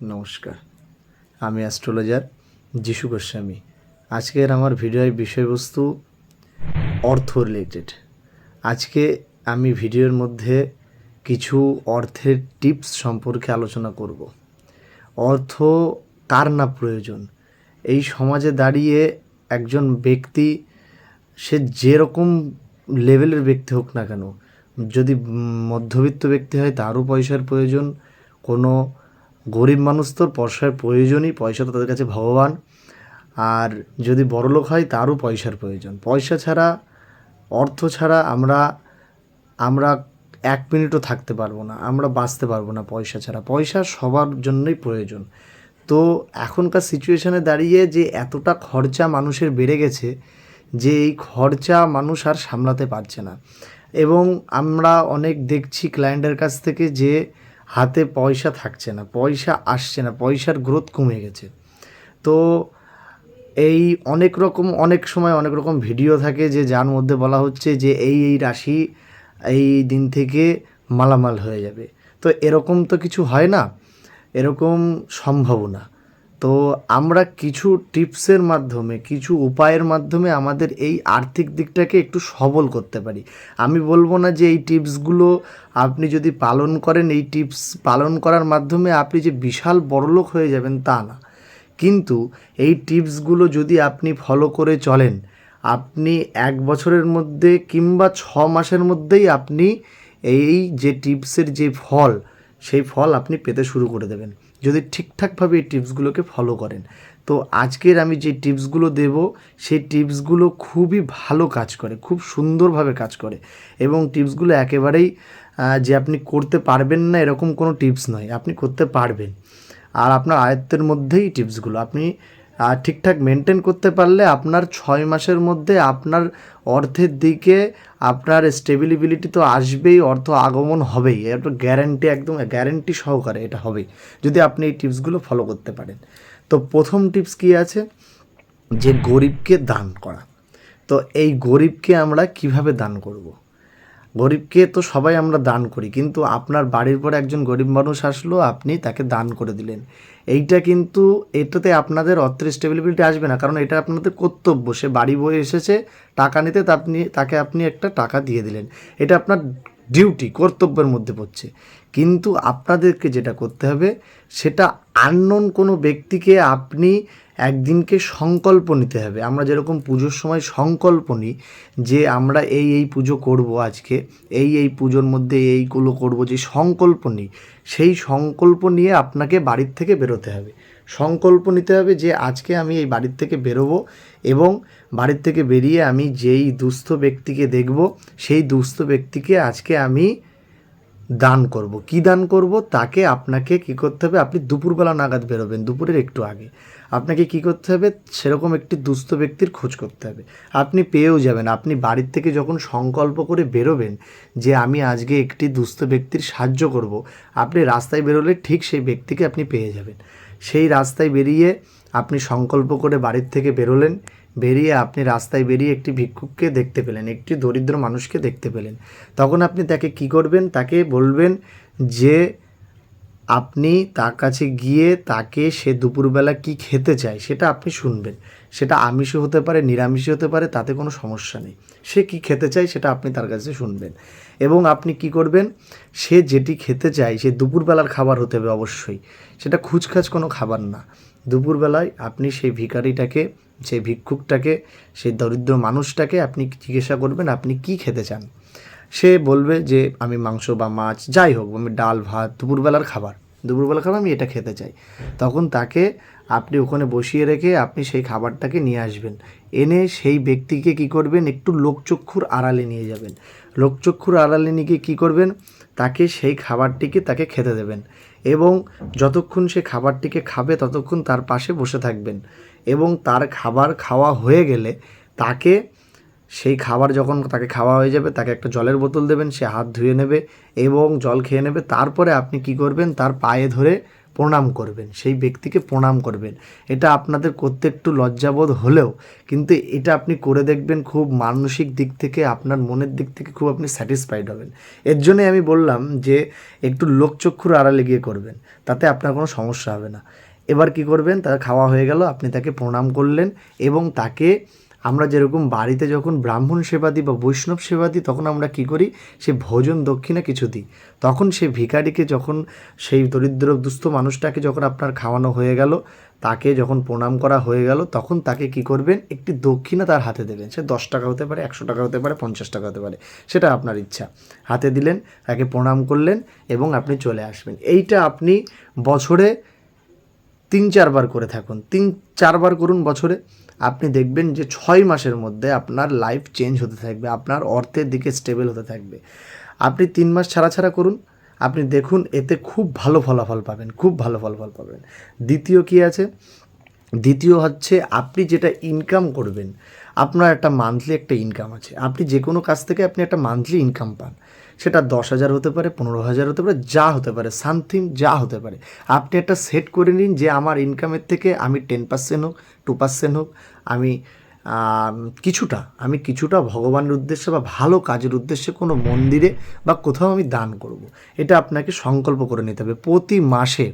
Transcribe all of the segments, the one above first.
নমস্কার। আমি অ্যাস্ট্রোলজার যিশু গোস্বামী। আজকের আমার ভিডিওর বিষয়বস্তু অর্থ রিলেটেড আজকে আমি ভিডিওর মধ্যে কিছু অর্থের টিপস সম্পর্কে আলোচনা করব। অর্থ কার না প্রয়োজন? এই সমাজে দাঁড়িয়ে একজন ব্যক্তি, সে যেরকম লেভেলের ব্যক্তি হোক না কেন, যদি মধ্যবিত্ত ব্যক্তি হয় তারও পয়সার প্রয়োজন, কোনো গরিব মানুষ তো পয়সার প্রয়োজনই, পয়সা তো তাদের কাছে ভগবান। আর যদি বড়লোক হয়, তারও পয়সার প্রয়োজন। পয়সা ছাড়া, অর্থ ছাড়া আমরা আমরা এক মিনিটও থাকতে পারব না, আমরা বাঁচতে পারব না পয়সা ছাড়া। পয়সা সবার জন্যই প্রয়োজন। তো এখনকার সিচুয়েশানে দাঁড়িয়ে যে এতটা খরচা মানুষের বেড়ে গেছে, যে এই খরচা মানুষ আর সামলাতে পারছে না। এবং আমরা অনেক দেখছি ক্লায়েন্টের কাছ থেকে যে হাতে পয়সা থাকছে না, পয়সা আসছে না, পয়সার গ্রোথ কমে গেছে। তো এই অনেক রকম, অনেক সময় অনেক রকম ভিডিও থাকে যে যার মধ্যে বলা হচ্ছে যে এই এই রাশি এই দিন থেকে মালামাল হয়ে যাবে। তো এরকম তো কিছু হয় না, এরকম সম্ভব না। তো আমরা কিছু টিপসের মাধ্যমে, কিছু উপায়ের মাধ্যমে আমাদের এই আর্থিক দিকটাকে একটু সবল করতে পারি। আমি বলব না যে এই টিপসগুলো আপনি যদি পালন করেন, এই টিপস পালন করার মাধ্যমে আপনি যে বিশাল বড়লোক হয়ে যাবেন তা না। কিন্তু এই টিপসগুলো যদি আপনি ফলো করে চলেন, আপনি এক বছরের মধ্যে কিংবা ছ মাসের মধ্যেই আপনি এই যে টিপসের যে ফল, সেই ফল আপনি পেতে শুরু করে দেবেন। যদি ঠিকঠাকভাবে এই টিপসগুলোকে ফলো করেন। তো আজকের আমি যে টিপসগুলো দেব, সেই টিপসগুলো খুবই ভালো কাজ করে, খুব সুন্দরভাবে কাজ করে। এবং টিপসগুলো একেবারেই যে আপনি করতে পারবেন না এরকম কোনো টিপস নয়, আপনি করতে পারবেন। আর আপনার আয়ত্তের মধ্যেই টিপসগুলো, আপনি ঠিকঠাক মেনটেন করতে পারলে আপনার ছয় মাসের মধ্যে আপনার অর্থের দিকে আপনার স্টেবিলিবিলিটি তো আসবেই, অর্থ আগমন হবেই। এটা গ্যারান্টি একদম গ্যারান্টি সহকারে এটা হবেই, যদি আপনি এই টিপসগুলো ফলো করতে পারেন। তো প্রথম টিপস কী আছে? যে গরিবকে দান করা। তো এই গরিবকে আমরা কীভাবে দান করব। গরিবকে তো সবাই আমরা দান করি, কিন্তু আপনার বাড়ির পর একজন গরিব মানুষ আসলো, আপনি তাকে দান করে দিলেন। এইটা কিন্তু এটাতে আপনাদের অর্থের স্টেবিলিটি আসবে না, কারণ এটা আপনাদের কর্তব্য। সে বাড়ি বয়ে এসেছে, টাকা নিতে তা আপনি তাকে আপনি একটা টাকা দিয়ে দিলেন। এটা আপনার ডিউটি কর্তব্যের মধ্যে পড়ছে। কিন্তু আপনাদেরকে যেটা করতে হবে, সেটা আননোন কোনো ব্যক্তিকে আপনি একদিনকে সংকল্প নিতে হবে। আমরা যেরকম পুজোর সময় সংকল্প নিই যে আমরা এই এই পুজো করব আজকে, এই এই পুজোর মধ্যে এইগুলো করব, যে সংকল্প নিই, সেই সংকল্প নিয়ে আপনাকে বাড়ির থেকে বেরোতে হবে। সংকল্প নিতে হবে যে আজকে আমি এই বাড়ির থেকে বেরোবো এবং বাড়ির থেকে বেরিয়ে আমি যেই দুস্থ ব্যক্তিকে দেখব, সেই দুস্থ ব্যক্তিকে আজকে আমি দান করব। কি দান করব? তাকে আপনাকে কি করতে হবে? আপনি দুপুরবেলা নাগাদ বেরোবেন, দুপুরের একটু আগে। আপনাকে কি করতে হবে? সেরকম একটি দুস্থ ব্যক্তির খোঁজ করতে হবে। আপনি পেয়েও যাবেন। আপনি বাড়ির থেকে যখন সংকল্প করে বেরোবেন যে, আমি আজকে একটি দুস্থ ব্যক্তির সাহায্য করব, আপনি রাস্তায় বেরোলে ঠিক সেই ব্যক্তিকে আপনি পেয়ে যাবেন। সেই রাস্তায় বেরিয়ে আপনি সংকল্প করে বাড়ির থেকে বেরোলেন। বেরিয়ে আপনি রাস্তায় বেরিয়ে একটি ভিক্ষুককে দেখতে পেলেন, একটি দরিদ্র মানুষকে দেখতে পেলেন। তখন আপনি তাকে কি করবেন? তাকে বলবেন যে, আপনি তার কাছে গিয়ে তাকে সে দুপুরবেলা কি খেতে চায় সেটা আপনি শুনবেন। সেটা আমিষও হতে পারে, নিরামিষও হতে পারে, তাতে কোনো সমস্যা নেই। সে কি খেতে চায় সেটা আপনি তার কাছে শুনবেন। এবং আপনি কি করবেন? সে যেটি খেতে চায়, সে দুপুরবেলার খাবার হতে হবে অবশ্যই। সেটা খুচখাচ কোনো খাবার না। দুপুরবেলায় আপনি সেই ভিখারিটাকে সেই ভিক্ষুকটাকে, সেই দরিদ্র মানুষটাকে আপনি জিজ্ঞাসা করবেন, আপনি কি খেতে চান? সে বলবে যে, আমি মাংস বা মাছ, যাই হোক, আমি ডাল, ভাত, দুপুরবেলার খাবার। দুপুরবেলার খাবার আমি এটা খেতে চাই। তখন তাকে আপনি ওখানে বসিয়ে রেখে আপনি সেই খাবারটাকে নিয়ে আসবেন। এনে সেই ব্যক্তিকে কি করবেন? একটু লোকচক্ষুর আড়ালে নিয়ে যাবেন। লোকচক্ষুর আড়ালে নিয়ে গিয়ে কী করবেন? তাকে সেই খাবারটিকে তাকে খেতে দেবেন এবং যতক্ষণ সে খাবারটিকে খাবে, ততক্ষণ তার পাশে বসে থাকবেন। এবং তার খাবার খাওয়া হয়ে গেলে তাকে, সেই খাবার যখন তাকে খাওয়া হয়ে যাবে, তাকে একটা জলের বোতল দেবেন, সে হাত ধুয়ে নেবে এবং জল খেয়ে নেবে। তারপরে আপনি কি করবেন? তার পায়ে ধরে প্রণাম করবেন। সেই ব্যক্তিকে প্রণাম করবেন। এটা আপনাদের করতে একটু লজ্জাবোধ হলেও, কিন্তু এটা আপনি করে দেখবেন, খুব মানসিক দিক থেকে, আপনার মনের দিক থেকে খুব আপনি স্যাটিসফাইড হবেন। এর জন্যই আমি বললাম যে, একটু লোকচক্ষুর আড়ালে গিয়ে করবেন। তাতে আপনার কোনো সমস্যা হবে না। এবার কি করবেন? তার খাওয়া হয়ে গেল, আপনি তাকে প্রণাম করলেন এবং তাকে আমরা যেরকম বাড়িতে যখন ব্রাহ্মণ সেবা দিই বা বৈষ্ণব সেবা দিই, তখন আমরা কি করি? সে ভোজন দক্ষিণা কিছু দিই। তখন সে ভিখারিকে যখন, সেই দরিদ্র দুস্থ মানুষটাকে যখন আপনার খাওয়ানো হয়ে গেল, তাকে যখন প্রণাম করা হয়ে গেল, তখন তাকে কি করবেন? একটি দক্ষিণা তার হাতে দেবেন। সে দশ টাকা হতে পারে, একশো টাকা হতে পারে, পঞ্চাশ টাকা হতে পারে, সেটা আপনার ইচ্ছা। হাতে দিলেন, তাকে প্রণাম করলেন এবং আপনি চলে আসবেন। এইটা আপনি বছরে তিন, চারবার করে থাকুন। তিন, চারবার করুন বছরে। আপনি দেখবেন যে ছয় মাসের মধ্যে আপনার লাইফ চেঞ্জ হতে থাকবে, আপনার অর্থের দিকে স্টেবল হতে থাকবে। আপনি তিন মাস ছাড়া ছাড়া করুন। আপনি দেখুন, এতে খুব ভালো ফলাফল পাবেন, খুব ভালো ফলাফল পাবেন। দ্বিতীয় কি আছে? দ্বিতীয় হচ্ছে, আপনি যেটা ইনকাম করবেন, আপনার একটা মান্থলি একটা ইনকাম আছে। আপনি যে কোনো কাজ থেকে আপনি একটা মান্থলি ইনকাম পান। সেটা দশ হাজার হতে পারে, পনেরো হাজার হতে পারে, যা হতে পারে, সামথিং যা হতে পারে। আপনি একটা সেট করে নিন যে আমার ইনকামের থেকে আমি টেন পার্সেন্ট হোক টু পার্সেন্ট হোক, আমি কিছুটা আমি কিছুটা ভগবানের উদ্দেশ্যে বা ভালো কাজের উদ্দেশ্যে কোনো মন্দিরে বা কোথাও আমি দান করব। এটা আপনাকে সংকল্প করে নিতে হবে। প্রতি মাসে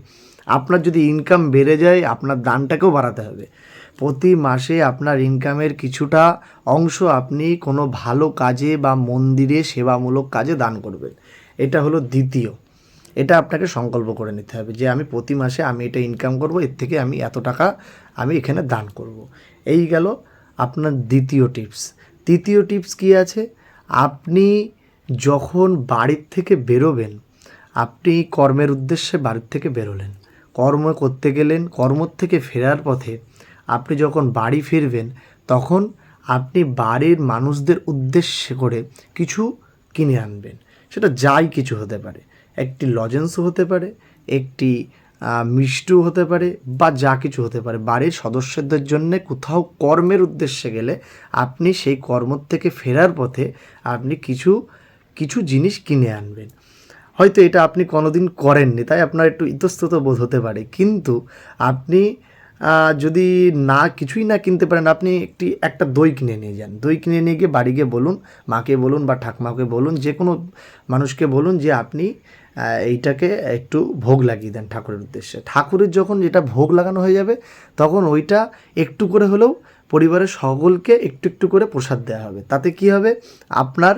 আপনার যদি ইনকাম বেড়ে যায়, আপনার দানটাকেও বাড়াতে হবে। প্রতি মাসে আপনার ইনকামের কিছুটা অংশ আপনি কোনো ভালো কাজে বা মন্দিরে সেবামূলক কাজে দান করবেন। এটা হলো দ্বিতীয়। এটা আপনাকে সংকল্প করে নিতে হবে যে আমি প্রতি মাসে আমি এটা ইনকাম করব, এর থেকে আমি এত টাকা আমি এখানে দান করব। এই গেল আপনার দ্বিতীয় টিপস তৃতীয় টিপস কি আছে? আপনি যখন বাড়ির থেকে বেরোবেন, আপনি কর্মের উদ্দেশ্যে বাড়ির থেকে বেরোলেন। কর্ম করতে গেলেন, কর্ম থেকে ফেরার পথে আপনি যখন বাড়ি ফিরবেন, তখন আপনি বাড়ির মানুষদের উদ্দেশ্যে করে কিছু কিনে আনবেন। সেটা যাই কিছু হতে পারে। একটি লজেন্সও হতে পারে, একটি মিষ্টিও হতে পারে বা যা কিছু হতে পারে। বাড়ির সদস্যদের জন্য কোথাও কর্মের উদ্দেশ্যে গেলে আপনি সেই কর্ম থেকে ফেরার পথে আপনি কিছু কিছু জিনিস কিনে আনবেন। হয়তো এটা আপনি কোনোদিন করেননি, তাই আপনার একটু ইতস্তত বোধ হতে পারে। কিন্তু আপনি যদি না কিছুই না কিনতে পারেন, আপনি একটি, একটা দই কিনে নিয়ে যান। দই কিনে নিয়ে গিয়ে বাড়ি গিয়ে বলুন, মাকে বলুন বা ঠাকমাকে বলুন, যে কোনো মানুষকে বলুন যে আপনি এইটাকে একটু ভোগ লাগিয়ে দেন ঠাকুরের উদ্দেশ্যে। ঠাকুরের যখন যেটা ভোগ লাগানো হয়ে যাবে, তখন ওইটা একটু করে হলেও পরিবারের সকলকে একটু একটু করে প্রসাদ দেওয়া হবে। তাতে কি হবে? আপনার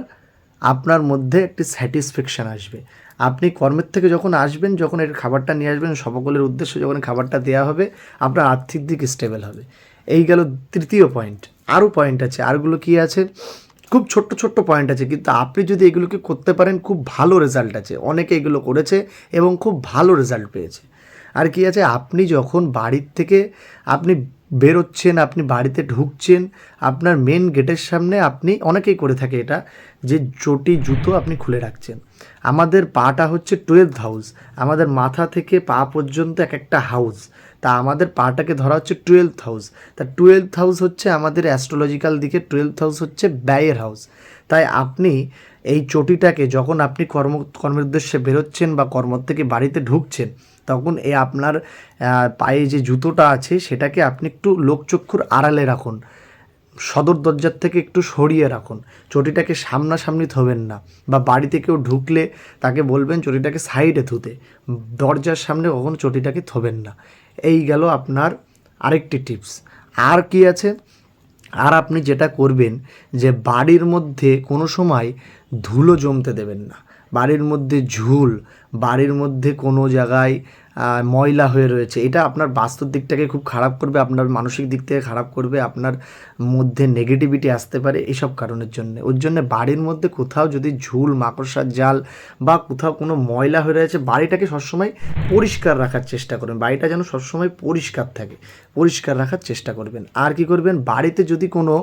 আপনার মধ্যে একটি স্যাটিসফ্যাকশান আসবে। আপনি কর্মের থেকে যখন আসবেন, যখন এর খাবারটা নিয়ে আসবেন, সকলের উদ্দেশ্যে যখন খাবারটা দেওয়া হবে, আপনার আর্থিক দিক স্টেবল হবে। এই গেল তৃতীয় পয়েন্ট আরও পয়েন্ট আছে। আরগুলো কি আছে? খুব ছোট্ট ছোট্ট পয়েন্ট আছে। কিন্তু আপনি যদি এগুলোকে করতে পারেন, খুব ভালো রেজাল্ট আছে। অনেকে এগুলো করেছে এবং খুব ভালো রেজাল্ট পেয়েছে। আর কি আছে? আপনি যখন বাড়ির থেকে আপনি বেরোচ্ছেন, আপনি বাড়িতে ঢুকছেন, আপনার মেন গেটের সামনে আপনি অনেকেই করে থাকে এটা, যে চটি, জুতো আপনি খুলে রাখছেন। আমাদের পাটা হচ্ছে টুয়েলভ হাউস আমাদের মাথা থেকে পা পর্যন্ত এক একটা হাউস তা আমাদের পাটাকে ধরা হচ্ছে টুয়েলভ হাউস তা টুয়েলভ হাউস হচ্ছে আমাদের অ্যাস্ট্রোলজিক্যাল দিকে টুয়েলভ হাউস হচ্ছে ব্যয়ের হাউস তাই আপনি এই চটিটাকে যখন আপনি কর্ম, কর্মের উদ্দেশ্যে বেরোচ্ছেন বা কর্ম থেকে বাড়িতে ঢুকছেন, তখন এই আপনার পায়ে যে জুতোটা আছে, সেটাকে আপনি একটু লোকচক্ষুর আড়ালে রাখুন। সদর দরজার থেকে একটু সরিয়ে রাখুন। চটিটাকে সামনাসামনি থবেন না বা বাড়িতে কেউ ঢুকলে তাকে বলবেন চটিটাকে সাইডে থুতে দরজার সামনে কখনো চটিটাকে থবেন না। এই গেল আপনার আরেকটি টিপস। আর কি আছে? আর আপনি যেটা করবেন যে বাড়ির মধ্যে কোনো সময় ধুলো জমতে দেবেন না। বাড়ির মধ্যে ঝুল, বাড়ির মধ্যে কোনো জায়গায় ময়লা হয়ে রয়েছে, এটা আপনার বাস্তুর দিকটাকে খুব খারাপ করবে, আপনার মানসিক দিক থেকে খারাপ করবে, আপনার মধ্যে নেগেটিভিটি আসতে পারে এসব কারণের জন্য। ওর জন্য বাড়ির মধ্যে কোথাও যদি ঝুল, মাকড়সার জাল বা কোথাও কোনো ময়লা হয়ে রয়েছে, বাড়িটাকে সবসময় পরিষ্কার রাখার চেষ্টা করবেন। বাড়িটা যেন সবসময় পরিষ্কার থাকে, পরিষ্কার রাখার চেষ্টা করবেন। আর কি করবেন? বাড়িতে যদি কোনো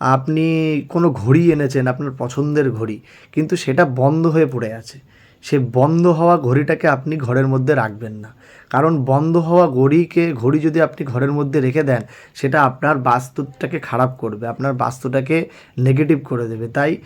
আপনি কোনো ঘড়ি এনেছেন, আপনার পছন্দের ঘড়ি, কিন্তু সেটা বন্ধ হয়ে পড়ে আছে। সে বন্ধ হওয়া ঘড়িটাকে আপনি ঘরের মধ্যে রাখবেন না। কারণ বন্ধ হওয়া ঘড়িকে, ঘড়ি যদি আপনি ঘরের মধ্যে রেখে দেন, সেটা আপনার বাস্তুটাকে খারাপ করবে, আপনার বাস্তুটাকে নেগেটিভ করে দেবে। তাই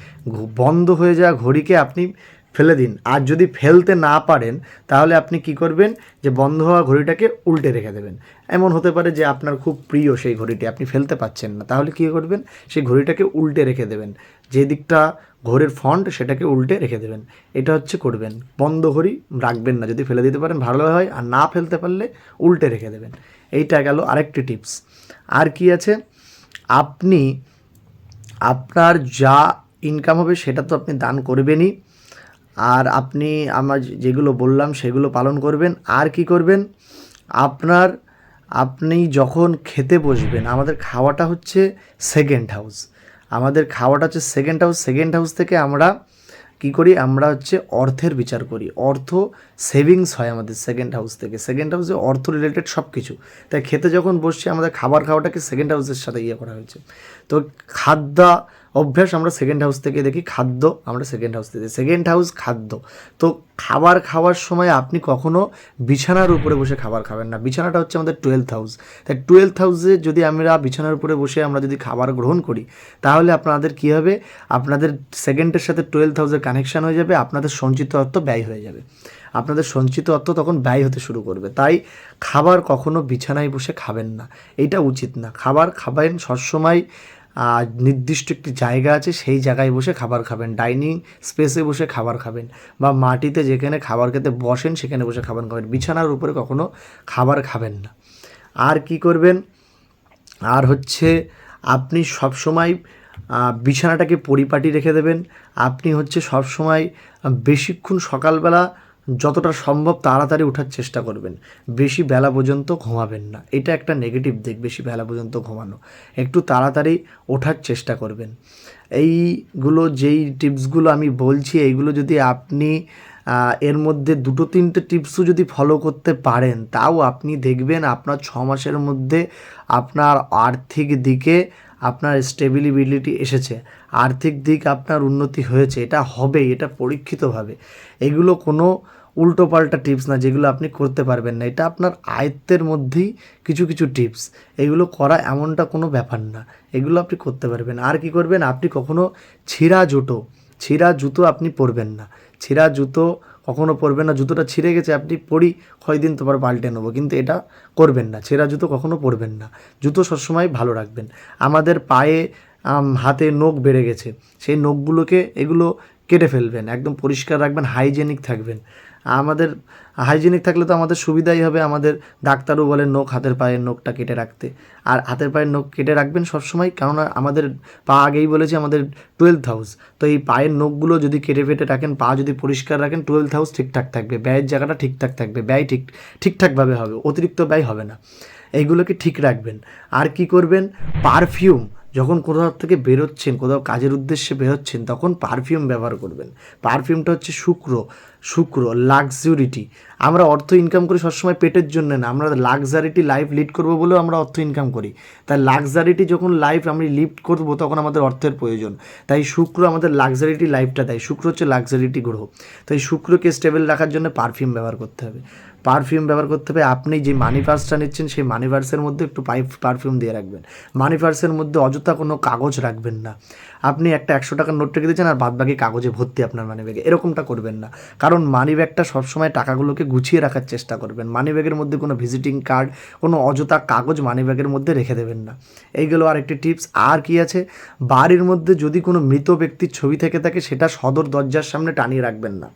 বন্ধ হয়ে যাওয়া ঘড়িকে আপনি ফেলে দিন। আর যদি ফেলতে না পারেন, তাহলে আপনি কি করবেন? যে বন্ধ হওয়া ঘড়িটাকে উল্টে রেখে দেবেন। এমন হতে পারে যে আপনার খুব প্রিয় সেই ঘড়িটি, আপনি ফেলতে পাচ্ছেন না। তাহলে কী করবেন? সেই ঘড়িটাকে উল্টে রেখে দেবেন। যে দিকটা ঘড়ির ফন্ট সেটাকে উল্টে রেখে দেবেন। এটা হচ্ছে করবেন। বন্ধ ঘড়ি রাখবেন না। যদি ফেলে দিতে পারেন, ভালো হয়। আর না ফেলতে পারলে উল্টে রেখে দেবেন। এইটা গেল আরেকটি টিপস। আর কি আছে? আপনি, আপনার যা ইনকাম হবে, সেটা তো আপনি দান করবেনই। আর আপনি আমার যেগুলো বললাম, সেগুলো পালন করবেন। আর কি করবেন? আপনার, আপনি যখন খেতে বসবেন, আমাদের খাওয়াটা হচ্ছে সেকেন্ড হাউস আমাদের খাওয়াটা হচ্ছে সেকেন্ড হাউস সেকেন্ড হাউস থেকে আমরা কি করি? আমরা হচ্ছে অর্থের বিচার করি। অর্থ সেভিংস হয় আমাদের সেকেন্ড হাউস থেকে। সেকেন্ড হাউসে অর্থ রিলেটেড সব কিছু তাই খেতে যখন বসছি, আমাদের খাবার খাওয়াটাকে সেকেন্ড হাউসের সাথে ইয়ে করা হয়েছে। তো খাদ্য অভ্যাস আমরা সেকেন্ড হাউস থেকে দেখি খাদ্য আমরা সেকেন্ড হাউস থেকে সেকেন্ড হাউস খাদ্য। তো খাবার খাওয়ার সময় আপনি কখনো বিছানার উপরে বসে খাবার খাবেন না। বিছানাটা হচ্ছে আমাদের টুয়েলথ হাউস তাই টুয়েলথ হাউসে যদি আমরা বিছানার উপরে বসে আমরা যদি খাবার গ্রহণ করি, তাহলে আপনাদের কী হবে? আপনাদের সেকেন্ডের সাথে টুয়েলথ হাউসের কানেকশান হয়ে যাবে, আপনাদের সঞ্চিত অর্থ ব্যয় হয়ে যাবে। আপনাদের সঞ্চিত অর্থ তখন ব্যয় হতে শুরু করবে। তাই খাবার কখনো বিছানায় বসে খাবেন না। এটা উচিত না। খাবার খাবেন সবসময় নির্দিষ্ট একটি জায়গা আছে, সেই জায়গায় বসে খাবার খাবেন। ডাইনিং স্পেসে বসে খাবার খাবেন বা মাটিতে যেখানে খাবার খেতে বসেন, সেখানে বসে খাবার খাবেন। বিছানার উপরে কখনো খাবার খাবেন না। আর কি করবেন? আর হচ্ছে আপনি সব সময় বিছানাটাকে পরিপাটি রেখে দেবেন। আপনি হচ্ছে সব সময় বেশিক্ষণ সকালবেলা যতটা সম্ভব তাড়াতাড়ি ওঠার চেষ্টা করবেন। বেশি বেলা পর্যন্ত ঘুমাবেন না। এটা একটা নেগেটিভ দিক বেশি বেলা পর্যন্ত ঘুমানো। একটু তাড়াতাড়ি ওঠার চেষ্টা করবেন। এইগুলো যেই টিপসগুলো আমি বলছি, এইগুলো যদি আপনি এর মধ্যে দুটো তিনটে টিপসও যদি ফলো করতে পারেন, তাও আপনি দেখবেন আপনার ছ মাসের মধ্যে আপনার আর্থিক দিকে আপনার স্টেবিলিবিলিটি এসেছে, আর্থিক দিক আপনার উন্নতি হয়েছে, এটা হবেই, এটা পরীক্ষিতভাবে। এগুলো কোনো উল্টোপাল্টা টিপস না যেগুলো আপনি করতে পারবেন না, এটা আপনার আয়ত্তের মধ্যেই কিছু কিছু টিপস এগুলো করা এমনটা কোনো ব্যাপার না, এগুলো আপনি করতে পারবেন। আর কি করবেন, আপনি কখনো ছিঁড়া জুতো ছিঁড়া জুতো আপনি পরবেন না। ছিঁড়া জুতো কখনো পরবেন না, জুতোটা ছিঁড়ে গেছে, আপনি পরি, কয়দিন তোমার পাল্টে নেব। কিন্তু এটা করবেন না, ছেঁড়া জুতো কখনও পরবেন না। জুতো সবসময় ভালো রাখবেন। আমাদের পায়ে হাতে নখ বেড়ে গেছে, সেই নখগুলোকে এগুলো কেটে ফেলবেন, একদম পরিষ্কার রাখবেন হাইজেনিক থাকবেন। আমাদের হাইজেনিক থাকলে তো আমাদের সুবিধাই হবে, আমাদের ডাক্তারও বলেন নখ হাতের পায়ের নখটা কেটে রাখতে। আর হাতের পায়ের নখ কেটে রাখবেন সবসময়, কেননা আমাদের পা আগেই বলেছি আমাদের টুয়েলথ হাউস তো এই পায়ের নখগুলো যদি কেটে ফেটে রাখেন, পা যদি পরিষ্কার রাখেন টুয়েলথ হাউস ঠিকঠাক থাকবে। ব্যয়ের জায়গাটা ঠিকঠাক থাকবে, ব্যয় ঠিক, ঠিকঠাকভাবে হবে, অতিরিক্ত ব্যয় হবে না। এইগুলোকে ঠিক রাখবেন। আর কি করবেন? পারফিউম। যখন কোথাও থেকে বেরোচ্ছেন, কোথাও কাজের উদ্দেশ্যে বেরোচ্ছেন, তখন পারফিউম ব্যবহার করবেন। পারফিউমটা হচ্ছে শুক্র শুক্র লাক্সুরিটি আমরা অর্থ ইনকাম করি সবসময় পেটের জন্য না। আমরা লাক্সারিটি লাইফ লিড করব বলেও আমরা অর্থ ইনকাম করি। তাই লাক্সারিটি যখন লাইফ আমরা লিড করব তখন আমাদের অর্থের প্রয়োজন। তাই শুক্র আমাদের লাক্সারিটি লাইফটা দেয়। শুক্র হচ্ছে লাক্সারিটি গ্রহ। তাই শুক্রকে স্টেবল রাখার জন্য পারফিউম ব্যবহার করতে হবে। পারফিউম ব্যবহার করতে হবে। আপনি যে মানি পার্সটা নিচ্ছেন, সেই মানি পার্সের মধ্যে একটু পাইপ পারফিউম দিয়ে রাখবেন। মানি পার্সের মধ্যে অযথা কোনো কাগজ রাখবেন না। আপনি একটা একশো টাকার নোট রেখে দিয়েছেন আর বাদ বাকি কাগজে ভর্তি আপনার মানি ব্যাগে এরকমটা করবেন না। কারণ মানি ব্যাগটা সবসময় টাকাগুলোকে গুছিয়ে রাখার চেষ্টা করবেন। মানি ব্যাগের মধ্যে কোনো ভিজিটিং কার্ড কোনো অযথা কাগজ মানি ব্যাগের মধ্যে রেখে দেবেন না। এইগুলো আর একটি টিপস আর কি আছে? বাড়ির মধ্যে যদি কোনো মৃত ব্যক্তির ছবি থেকে থাকে, সেটা সদর দরজার সামনে টানিয়ে রাখবেন না।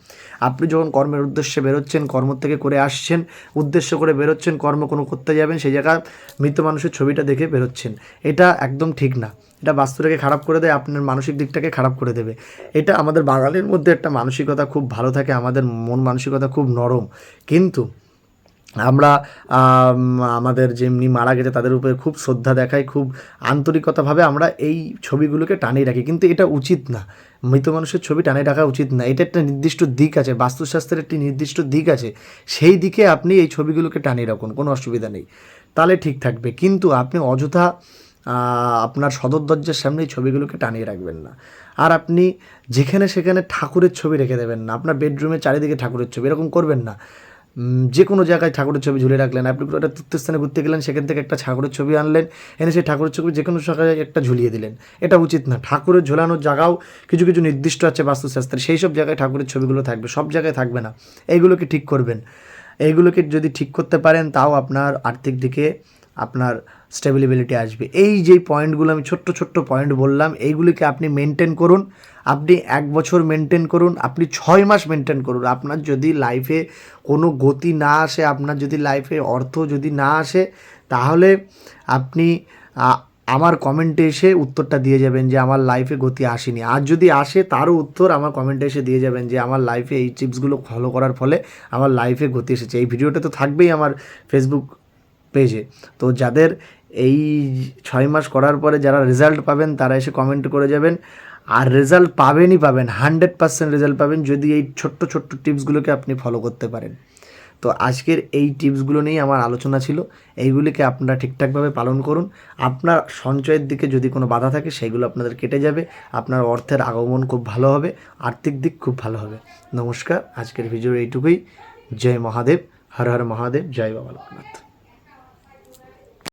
আপনি যখন কর্মের উদ্দেশ্যে বেরোচ্ছেন, কর্ম থেকে করে আসছেন, উদ্দেশ্য করে বেরোচ্ছেন, কর্ম কোনো করতে যাবেন, সেই জায়গায় মৃত মানুষের ছবিটা দেখে বেরোচ্ছেন। এটা একদম ঠিক না। এটা বাস্তুটাকে খারাপ করে দেয়, আপনার মানসিক দিকটাকে খারাপ করে দেবে। এটা আমাদের বাঙালির মধ্যে একটা মানসিকতা খুব ভালো থাকে, আমাদের মন মানসিকতা খুব নরম। কিন্তু আমরা আমাদের যেমনি মারা গেছে তাদের উপরে খুব শ্রদ্ধা দেখাই, খুব আন্তরিকতাভাবে আমরা এই ছবিগুলোকে টানিয়ে রাখি। কিন্তু এটা উচিত না। মৃত মানুষের ছবি টানিয়ে রাখা উচিত না। এটা একটা নির্দিষ্ট দিক আছে, বাস্তুশাস্ত্রের একটি নির্দিষ্ট দিক আছে। সেই দিকে আপনি এই ছবিগুলোকে টানিয়ে রাখুন, কোনো অসুবিধা নেই। তাহলে ঠিক থাকবে। কিন্তু আপনি অযথা আপনার সদর দরজার সামনে এই ছবিগুলোকে টানিয়ে রাখবেন না। আর আপনি যেখানে সেখানে ঠাকুরের ছবি রেখে দেবেন না। আপনার বেডরুমে চারিদিকে ঠাকুরের ছবি, এরকম করবেন না। যে কোনো জায়গায় ঠাকুরের ছবি ঝুলে রাখলেন। আপনি কোনো একটা তীর্থস্থানে ঘুরতে গেলেন, সেখান থেকে একটা ঠাকুরের ছবি আনলেন, এনে সেই ঠাকুরের ছবি যে কোনো জায়গায় একটা ঝুলিয়ে দিলেন। এটা উচিত না। ঠাকুরের ঝোলানোর জায়গাও কিছু কিছু নির্দিষ্ট আছে বাস্তুশাস্ত্রে। সেই সব জায়গায় ঠাকুরের ছবিগুলো থাকবে, সব জায়গায় থাকবে না। এইগুলোকে ঠিক করবেন। এইগুলোকে যদি ঠিক করতে পারেন, তাও আপনার আর্থিক দিকে আপনার স্টেবিলিবিলিটি আসবে। এই যে পয়েন্টগুলো আমি ছোট্ট ছোট্ট পয়েন্ট বললাম, এইগুলিকে আপনি মেনটেন করুন। আপনি এক বছর মেনটেন করুন, আপনি ছয় মাস মেনটেন করুন। আপনার যদি লাইফে কোনো গতি না আসে, আপনার যদি লাইফে অর্থ যদি না আসে, তাহলে আপনি আমার কমেন্টে এসে উত্তরটা দিয়ে যাবেন যে আমার লাইফে গতি আসেনি। আর যদি আসে, তারও উত্তর আমার কমেন্টে এসে দিয়ে যাবেন যে আমার লাইফে এই টিপসগুলো ফলো করার ফলে আমার লাইফে গতি এসেছে। এই ভিডিওটা তো থাকবেই আমার ফেসবুক পেজে তো যাদের এই ছয় মাস করার পরে যারা রেজাল্ট পাবেন, তারা এসে কমেন্ট করে যাবেন। আর রেজাল্ট পাবেনই পাবেন হান্ড্রেড পার্সেন্ট রেজাল্ট পাবেন যদি এই ছোট্ট ছোট্ট টিপসগুলোকে আপনি ফলো করতে পারেন। তো আজকের এই টিপসগুলো নিয়েই আমার আলোচনা ছিল। এইগুলিকে আপনারা ঠিকঠাকভাবে পালন করুন। আপনার সঞ্চয়ের দিকে যদি কোনো বাধা থাকে সেইগুলো আপনাদের কেটে যাবে। আপনার অর্থের আগমন খুব ভালো হবে, আর্থিক দিক খুব ভালো হবে। নমস্কার, আজকের ভিডিও এইটুকুই। জয় মহাদেব, হর হর মহাদেব, জয় বাবা লোকনাথ।